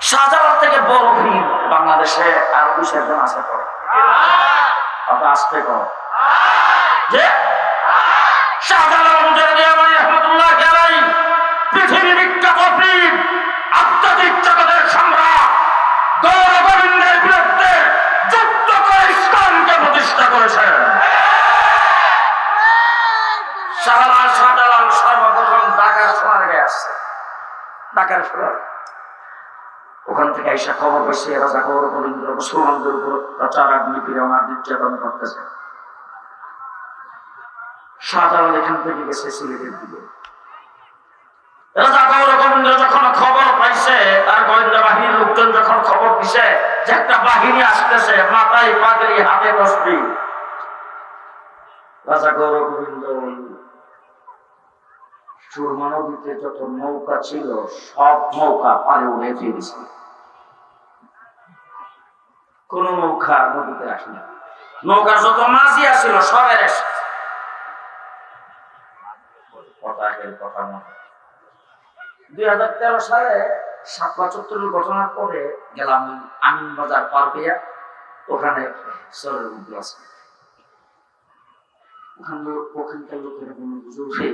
শাহজালাল থেকে বড় ভিড় বাংলাদেশে আর দুই চারজন আছে তো অত আসতে কর। যে শাহজালাল গোবিন্দের বিরুদ্ধে যুদ্ধ করে ইসলামকে প্রতিষ্ঠা করেছেন। শাহলাল শাহজালাল সর্বপ্রথম ঢাকার সোনারগাঁয়ে আসছে। ঢাকার সোনার ওখান থেকে এসে খবর পেয়েছে রাজা গৌর গোবিন্দ মুসলমানদের উপর প্রচার আগ্নি ওনার নির্যাতন করতেছে। শাহজালাল এখান থেকে গেছে সিলেটের দিকে। খবর পাইছে খবর যত নৌকা ছিল, সব নৌকা পারে উড়ে ফিরেছে কোন নৌকা নদীতে আসেনি নৌকার যত মাঝি আসছিল সবাই মতো দুই হাজার তেরো সালে চত্বরের ঘটনার পরে গেলাম আমিন বাজার পার পেয়ে ওখানে সরের ওখানকার লোকের কোনো বুঝে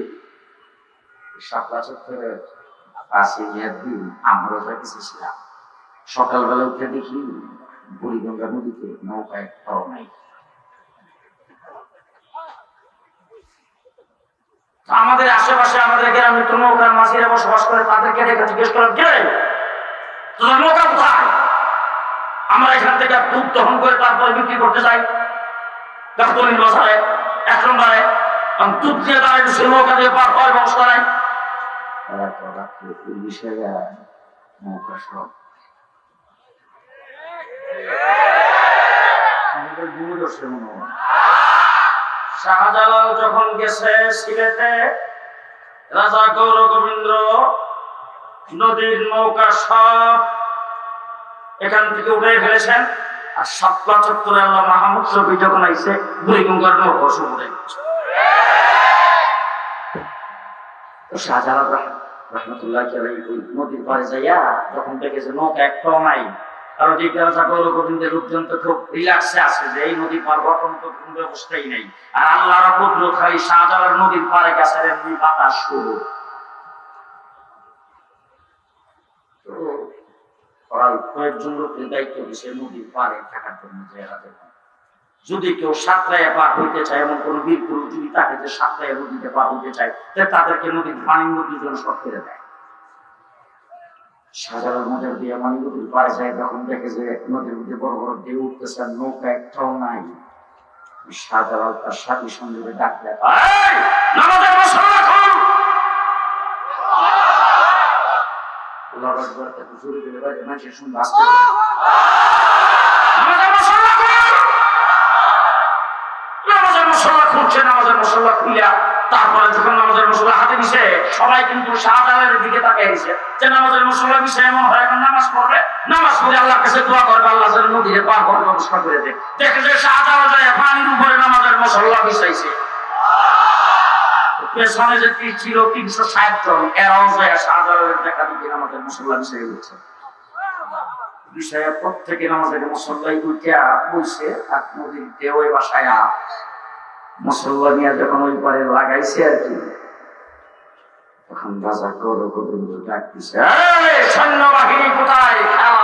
সাতলা চত্বরের পাশে একদিন আমরা কাছে ছিলাম সকালবেলা উঠে দেখি বুড়িগঙ্গা নদীতে নৌকা একটাও নাই। আমাদের আশেপাশে, আমাদের গ্রামে তো নৌকার মাঝিরা বসবাস করে, তাদেরকে দেখে জিজ্ঞেস করলাম, কে তোদের নৌকা কোথায়? আমরা এখান থেকে দুধ দহন করে তারপরে বিক্রি করতে যাই। গাছতলির বাজারে, এক নম্বরে দুধ দিয়ে দাঁড়াই সে নৌকা দিয়ে পার হয় ব্যবস্থা নাই। নৌকা সব আমাদের দূরদর্শী মনে হয় শাহজালাল যখন গেছে সিলেটে, রাজা গৌর গোবিন্দ নদীর নৌকা সব এখান থেকে উঠে ফেলেছেন আর সাতলা চত্বরে আল্লাহ মাহমুদ শফি যখন আইসে বুড়িগঙ্গার নৌকা। তো শাহজালাল রহমতুল্লাহ নদীর পাড়ে যাইয়া যখন দেখেছে নৌকা একটাও নাই গোবিন্দের খুব রিল্যাক্সে আছে যে এই নদী পার হওয়ার কোনো তো কোনো ব্যবস্থাই নেই। আর আল্লাহর নদীর পাড়ে গেছে বাতাস শুরু। কয়েকজন লোকের দায়িত্ব নদীর পাড়ে থাকার জন্য যদি কেউ সাতরায় পার হইতে চায়, এমন কোন বীর পুরুষ যদি তাকে যে সাতরায় নদীতে পার হইতে চায় তাদেরকে নদীর পানি নদীর জন্য সব ফেলে দেয়। সাধারণ মজার দিয়ে মানে নদীর পাড়ে যায়, তখন দেখে যে নদীর মধ্যে বড় বড় ঢেউ উঠতেছে, আর নৌকা একটাও নাই। সাধারণ তার সাথী সঙ্গে ডাক দেয় মশলা খুলছে নামাজের মশলা খুলিয়া তারপরে যখন নামাজের মশলা হাতে দিছে সবাই কিন্তু শাহজালালের দিকে তাকিয়ে দিছে যে নামাজের মশলা বিষয় এমন হয় এখন নামাজ পড়বে নামাজ পড়ে আল্লাহর কাছে দোয়া করবে, আল্লাহ যেন নদীরে পার করার ব্যবস্থা করে দেয়। দেখে যে শাহজালাল যায়, পানির উপরে নামাজের মশলা বিছাইছে পেছনে যে কি ছিল, তিনশো ষাট জন, এরাও যায় শাহজালালের দেখা দিকে নামাজের মশলা বিষয় উঠছে বিষয়ে প্রত্যেকে নামাজের মশল্লাই উঠিয়া বইছে আর নদীর দেওয়ে বাসায়া মশল্লা নিয়ে যখন ওই পারে লাগাইছে আর কি তখন রাজা গৌর গোবিন্দ ডাক দিছে "এই, সৈন্যবাহিনী কোথায়? খেলা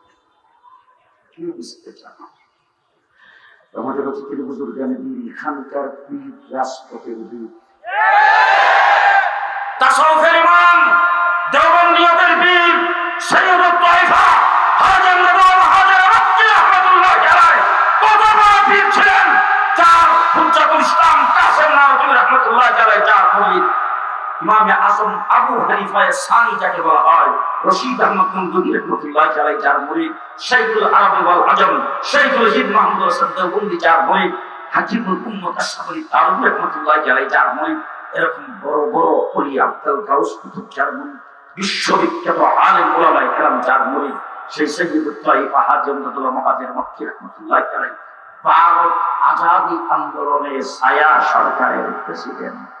কি বুঝতে চান আমাদের তিনি বুঝুর জানেন এখানকার পীর, রাজপথের বীর তাসরফের ইমাম দেওবন্দিয়তের বীর সৈয়দ তাইফা, হাজার নবাব, হাজার আব্দুল আহমদুল্লাহ ইমামে আবু হানিফায় সানি যাকে বলা হয়, রশিদ আহমদ রহমতুল্লাহ যার শাইখুল আরব ওয়াল আজম, শাইখুল হিদ মাহমুদ যার হাকিমুল উম্মত রহমতুল্লাহ যার এরকম বড় বড় অলি গাউস কুতুব যার বিশ্ববিখ্যাত আলেম ওলামায়ে কেরাম যার মুরিদ সেই সৈয়দুল মক্কি রহমতুল্লাহ ভারত আজাদি আন্দোলনে সরকারের প্রেসিডেন্ট।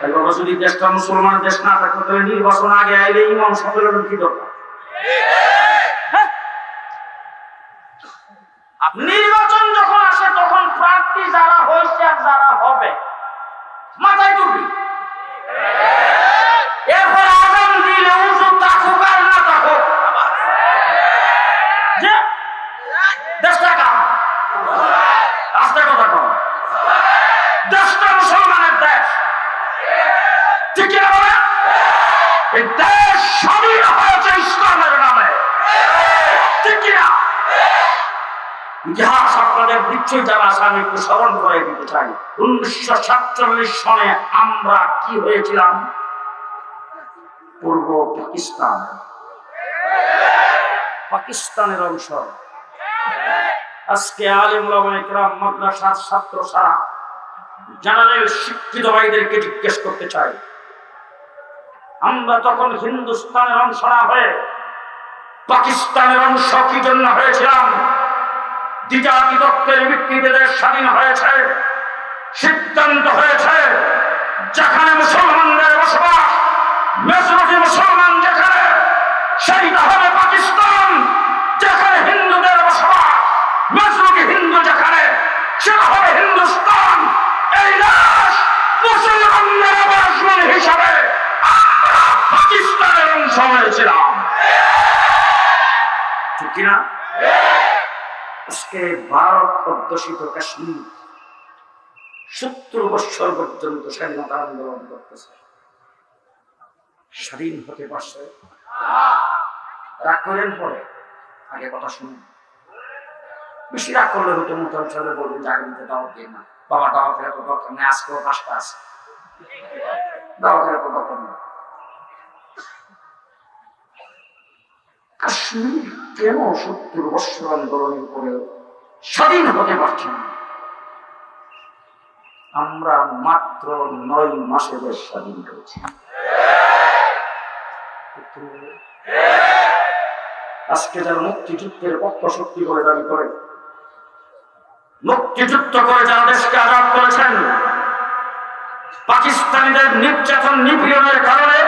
বাবা যদি দেশটা মুসলমান দেশ না থাকতো তাহলে নির্বাচন আগে আইলে ইমাম সম্মেলন কি দরকার? হ্যাঁ? নির্বাচন যখন আসে তখন প্রার্থী যারা হয়েছে আর যারা হবে মাথায় টুপি এরপর আমি একটু করে দিতে চাই। উনিশশো সাতচল্লিশ সনে আমরা কি হয়েছিলাম? পূর্ব পাকিস্তান। পাকিস্তানের অংশ। আজকে আলিম ইকরাম মাদ্রাসার ছাত্র সারা জেনারেল শিক্ষিত ভাইদেরকে জিজ্ঞেস করতে চাই। আমরা তখন হিন্দুস্তানের অংশ না হয়ে পাকিস্তানের অংশ কি জন্য হয়েছিলাম? বিভক্তের ভিত্তিতে দেশ স্বাধীন হয়েছে, সিদ্ধান্ত হয়েছে, যেখানে মুসলমানদের বসবাস মেজরিটি মুসলমান যেখানে, সেইটা হবে পাকিস্তান, যেখানে হিন্দুদের বসবাস মেজরিটি হিন্দু যেখানে, সেটা হবে হিন্দুস্তান। এই দেশ মুসলমানদের আবাসভূমি হিসাবে আমরা পাকিস্তানের অংশ হয়েছিলাম। ঠিক কিনা? আজকে ভারত অধ্যুষিত কাশ্মীর সত্তর বৎসর পর্যন্ত স্বাধীনতা আন্দোলন করতেছে। স্বাধীন হতে পারছে। রাগ করেন পরে, আগে কথা শুনুন। বেশি রাগ করলে হয়তো মতো অঞ্চলে বলবেন দিতে দাওয়াত দিয়ে না। বাবা, দাওয়াতের এত দরকার নেই, আজকেও পাঁচটা আছে। দাওয়াতের এত দরকার কাশ্মীর কেন সত্তর বৎসর আন্দোলনের পরে স্বাধীন হতে পারছে না? আমরা মাত্র নয় মাসে দেশ স্বাধীন করেছি। আজকে যারা মুক্তিযুদ্ধের পক্ষ শক্তি করে দাবি করে, মুক্তিযুদ্ধ করে যারা দেশকে আজাদ করেছেন, পাকিস্তানিদের নির্যাতন নিপীড়নের কারণে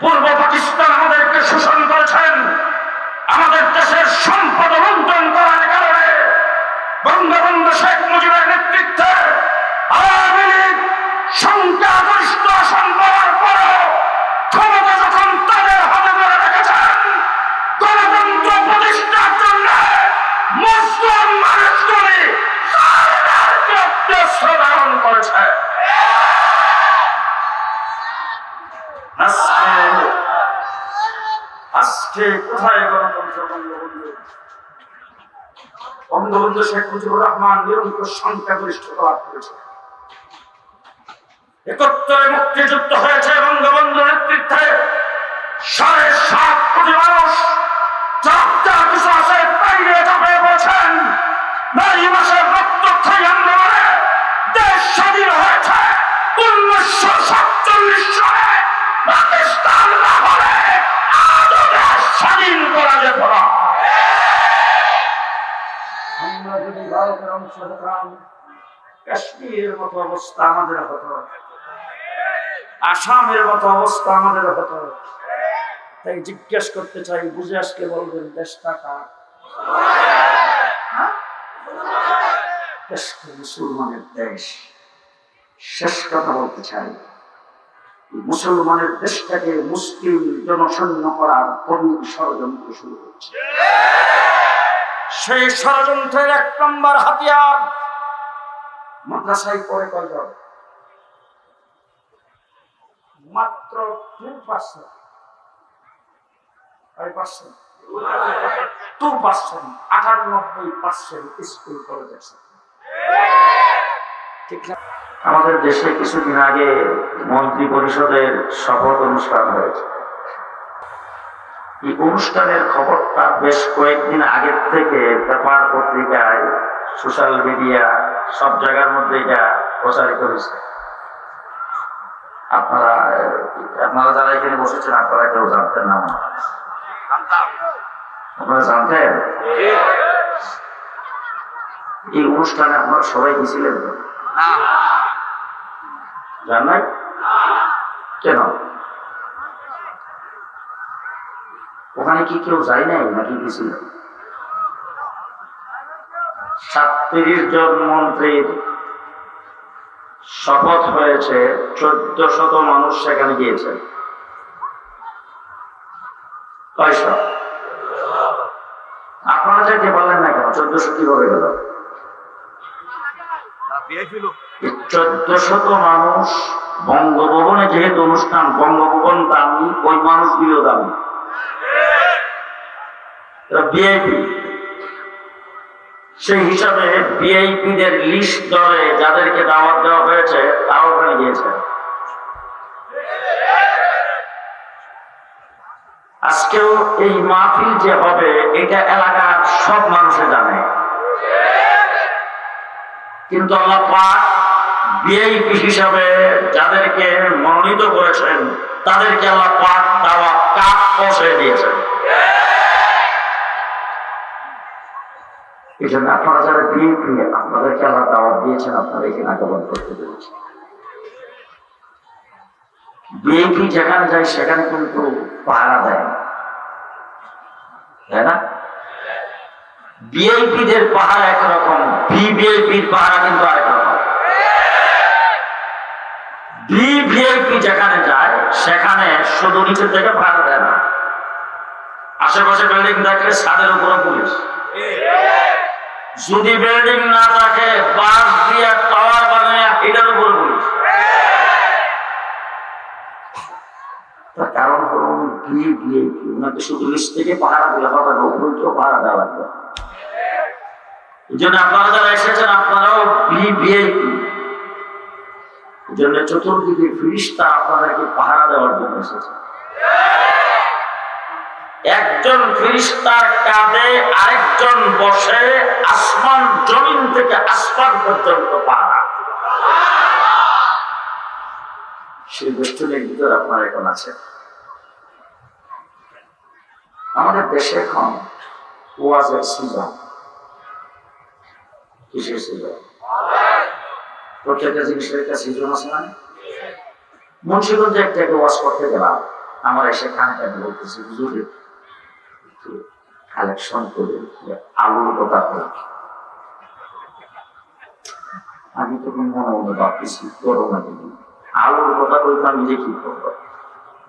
পূর্ব পাকিস্তান আমাদেরকে শোষণ করেছেন। আমাদের দেশের সম্পদ লুণ্ঠন করার কারণে বঙ্গবন্ধু শেখ মুজিবের নেতৃত্বে আওয়ামী লীগ সংখ্যাগরিষ্ঠ বঙ্গবন্ধু শেখ মুজিবুর রহমান নিরন্তর সংখ্যাগরিষ্ঠতা লাভ করেছে একত্রে মুক্তিযুদ্ধ হয়েছে বঙ্গবন্ধু অবস্থা আমাদের হতো। আসামের মতো অবস্থা আমাদের হতো। তাই জিজ্ঞেস করতে চাই, বুঝে আসলে বলবেন, দেশটা কার? হ্যাঁ? মুসলমানের দেশ। শেষ কথা বলতে চাই, মুসলমানের দেশটাকে মুসলিম জনশূন্য করার মাদ্রাসায় পড়ে কয়জন মাত্র টু পার্সেন্ট। কয় টু পার্সেন্ট, আটানব্বই পার্সেন্ট স্কুল। ঠিক না? আমাদের দেশে কিছুদিন আগে মন্ত্রী পরিষদের শপথ অনুষ্ঠান হয়েছে। এই অনুষ্ঠানের খবরটা বেশ কয়েকদিন আগের থেকে পেপার পত্রিকায়, সোশ্যাল মিডিয়া সব জায়গার মধ্যে এটা প্রচারিত হয়েছে। আপনারা আপনারা যারা এখানে বসেছেন আপনারা কেউ জানতেন না আপনারা জানতেন? এই অনুষ্ঠানে আপনারা সবাই গেছিলেন? জান নাই? কেন? ওখানে কি কেউ যায় নাই নাকি গেছিল? সাতত্রিশ জন মন্ত্রীর শপথ হয়েছে চোদ্দ শত মানুষ সেখানে গিয়েছে। আপনারা যেতে পারলেন না কেন কীভাবে গেল চোদ্দ শত মানুষ বঙ্গভবনে যেহেতু অনুষ্ঠান, বঙ্গভবন দামি, ওই মানুষগুলো দামি। বিআইপি সেই হিসাবে বিআইপি দের লিস্ট ধরে যাদেরকে দাওয়াত দেওয়া হয়েছে, তারাও ওখানে গিয়েছে। আজকেও এই মাহফিল যে হবে, এটা এলাকার সব মানুষে জানে। কিন্তু আল্লাহ পাক বিআইপি হিসাবে যাদেরকে মনোনীত করেছেন, তাদেরকে আল্লাহ পাক দাওয়াত কাক পৌঁছে দিয়েছেন। এই জন্য আপনারা যারা বিএনপি আপনাদেরকে আল্লাহ দাওয়াত দিয়েছেন আপনারা এখানে আগমন করতে পেরেছেন বিএনপি যেখানে যায়, সেখানে কিন্তু পাহারা দেয়। তাই না? বিএনপি দের পাহারা একরকম বিবিএপির পাহারা কিন্তু আরেক রকম। বিভিআইপি যেখানে যায়, সেখানে শুধু নিচের থেকে পাহারা দেয় না। আশেপাশে বিল্ডিং থাকলে ছাদের উপরে পুলিশ। যদি বিল্ডিং না থাকে বাস দিয়ে টাওয়ার বানিয়ে এটার উপর কারণ হলো বিয়ে বিয়ে ওনাকে শুধু নিচ থেকে পাহারা দিলে হবে, না উপরেও পাহারা দেওয়া লাগবে। এই জন্য আপনারা যারা এসেছেন, আপনারাও বি ভিআইপি এই চতুর্দিকে ফিরিস্তা আপনাদেরকে পাহারা দেওয়ার জন্য এসেছে। একজন ফিরিস্তার কাঁধে আরেকজন বসে আসমান জমিন থেকে আসমান পর্যন্ত পাহারা সেই বেষ্টনের ভিতর আপনারা এখন আছেন। আমাদের দেশে এখন ওয়াজের সিজন কিসের সিজন প্রত্যেকটা জিনিসের একটা সিজন আছে না? মুন্সিগঞ্জে একটা ওয়াজ করতে গেলাম। আমার এসে খানটাকে বলতেছি কালেকশন করে আলুর কথা আমি তখন মনে মনে ভাবতেছি করো না কিন্তু। আলুর কথা বলতে আমি যে কি করব?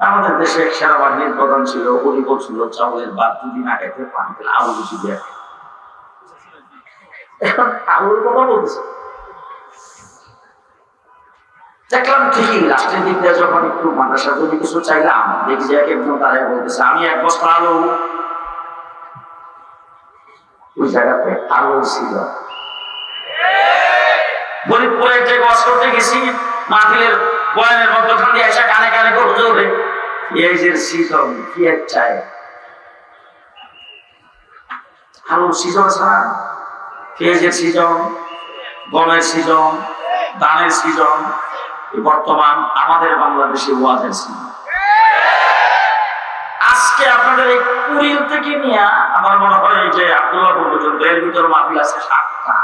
আমাদের দেশে সেনাবাহিনীর প্রধান ছিল উনি বলছিল চাউলের বাদ যদি না খেতে পান তাহলে আলু বেশি দিয়ে এখন আলুর কথা বলতেছে দেখলাম ঠিকই রাষ্ট্রের দিক দিয়ে যখন একটু মাদ্রাসার জন্য কিছু চাইলাম, দেখি যে এক একজন তারাই বলতেছে, আমি এক বস্তা আলু ওই আলু ছিল। একটা গছ করতে গেছি, মাহফিলের বয়ানের মধ্যখান দিয়ে এসে কানে কানে করে জোরে পেঁয়াজের সিজন পেঁয়াজ চায়? আলুর সিজন না পেঁয়াজের সিজন, গমের সিজন, ধানের সিজন বর্তমান আমাদের বাংলাদেশে ওয়াজের সিজন। আজকে আপনাদের এই কুড়িল থেকে নিয়ে আমার মনে হয় যে আব্দুল্লাহ পর্যন্ত এর ভিতর মাহফিল আছে সাতটা।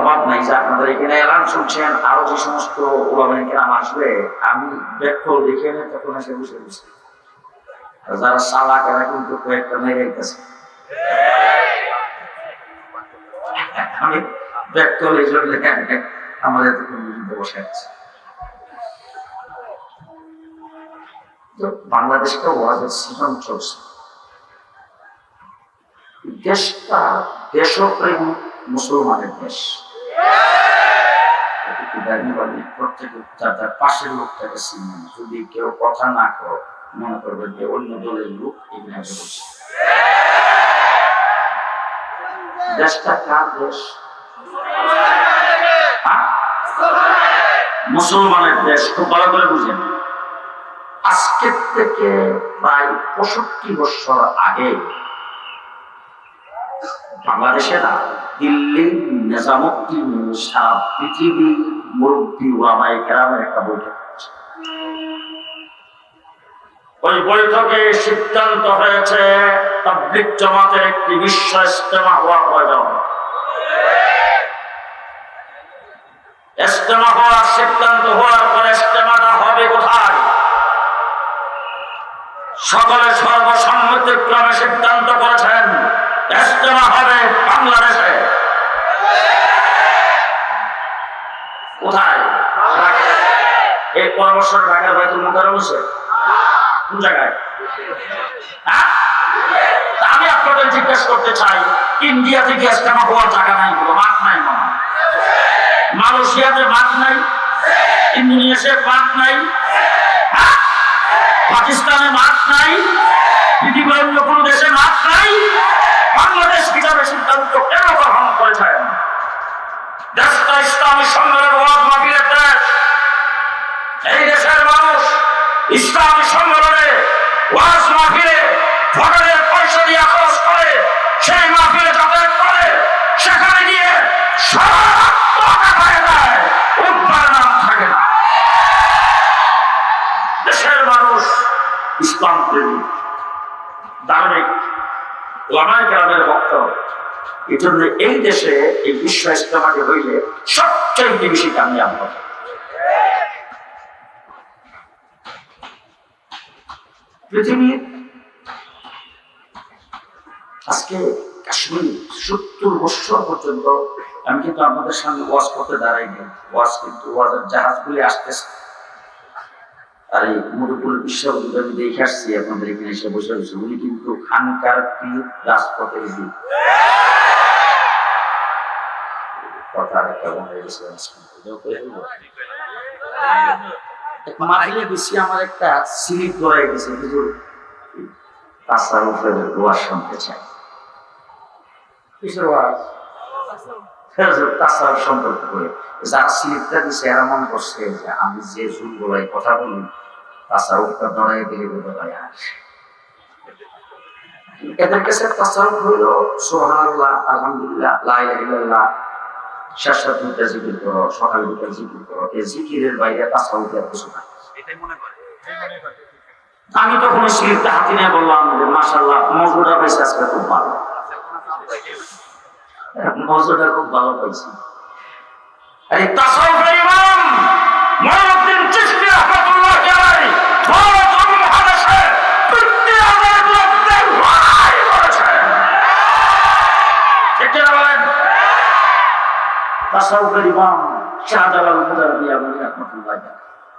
অভাব নাই যে আপনাদের এখানে এলান শুনছেন, আরও যে সমস্ত আসবে, আমি দেখে তখন এসে যারা এরা কিন্তু কয়েকটা গেছে। আমি এই জন্য আমাদের বসে আছে। তো ওয়াজের সিজন চলছে দেশটা দেশপ্রেম মুসলমানের দেশ। যদি কেউ কথা না করো মনে করবে যে অন্য দলের লোক দেশটা হ্যাঁ? মুসলমানের দেশ। খুব ভালো করে বুঝেন। আজকের থেকে প্রায় পঁয়ষট্টি বছর আগে বাংলাদেশে না দিল্লি নিজামুদ্দিন সারা পৃথিবী মুরব্বী ওলামাই কেরামের একটা বৈঠক ওই বৈঠকে সিদ্ধান্ত হয়েছে তাবলিক জমাতের একটি বিশ্ব ইস্তেমা হওয়া প্রয়োজন। ইস্তেমা হওয়ার সিদ্ধান্ত হওয়ার পরে ইস্তেমাটা হবে কোথায়? সকলে সর্বসম্মতিক্রমে সিদ্ধান্ত করেছেন ইস্তেমা হবে বাংলাদেশে। কোথায়? এই পরামর্শ ঢাকার বাইতুল মুকাররম হচ্ছে কোন জায়গায়? হ্যাঁ? আমি আপনাদের জিজ্ঞেস করতে চাই, ইন্ডিয়া থেকে ইস্তেমা হওয়ার জায়গা নাই মাঠ নাই মালয়েশিয়াতে মাঠ নাই? ইন্দোনেশিয়ার মাঠ নাই? পাকিস্তানে মাঠ নাই, পৃথিবীর অন্য কোনো দেশে মাঠ নাই, বাংলাদেশ হিসাবে সিদ্ধান্ত কেন গ্রহণ করেছেন? দেশটা ইসলামী সম্মেলন ওয়াজ মাহফিলের দেশ। এই দেশের মানুষ ইসলামী সম্মেলনে ওয়াজ মাহফিলে ভোটারের পয়সা দিয়ে খরচ করে, সেই মাহফিলে যাতায়াত করে, সেখানে গিয়ে সব টাকা খায় দেয় ভক্ত। এই দেশে এই বিশ্ব ইস্তেমাটি হইলে সবচেয়ে বেশি পৃথিবীর আজকে কাশ্মীর সত্তর বছর পর্যন্ত আমি কিন্তু আপনাদের সামনে ওয়াজ করতে দাঁড়াইনি। ওয়াজ কিন্তু ওয়াজের জাহাজগুলি আসতেছে। আর এই মধুপুর বিশ্ববিদ্যালয় আমি দেখে আসছি, আপনাদের এখানে এসে বসে রয়েছে উনি কিন্তু খানকার পীর রাজপথের বীর কথা হয়ে গেছে আমার একটা শুনতে চাই। তাসারুফ সম্পর্ক করে। যার স্লিপটা দিছে এরা মনে করছে যে আমি যে জুল বলাই কথা বলি তাসারুফটা ধরাই দিলে বোধ হয় আসে। এদের কাছে তাসারুফ হইল সোহানাল্লাহ আলহামদুলিল্লাহ লা ইলাহা ইল্লাল্লাহ। শেষরাত দুটা জিকির করো সকাল দুটা জিকির করো। এই জিকিরের বাইরে তাসারুফের আর কিছু নাই। এটাই মনে করে। আমি তখন স্লিপটা হাতে নিয়ে বললাম যে মাসাল্লাহ মজুরা পাইছে আজকে খুব ভালো। মজুরা খুব ভালো পাইছি এই তাসাউফের ইমাম মঈনুদ্দিন চিশতি রাহমাতুল্লাহ আলাইহি ভারত উপমহাদেশে আলী রাহমাতুল্লাহ আলাইহি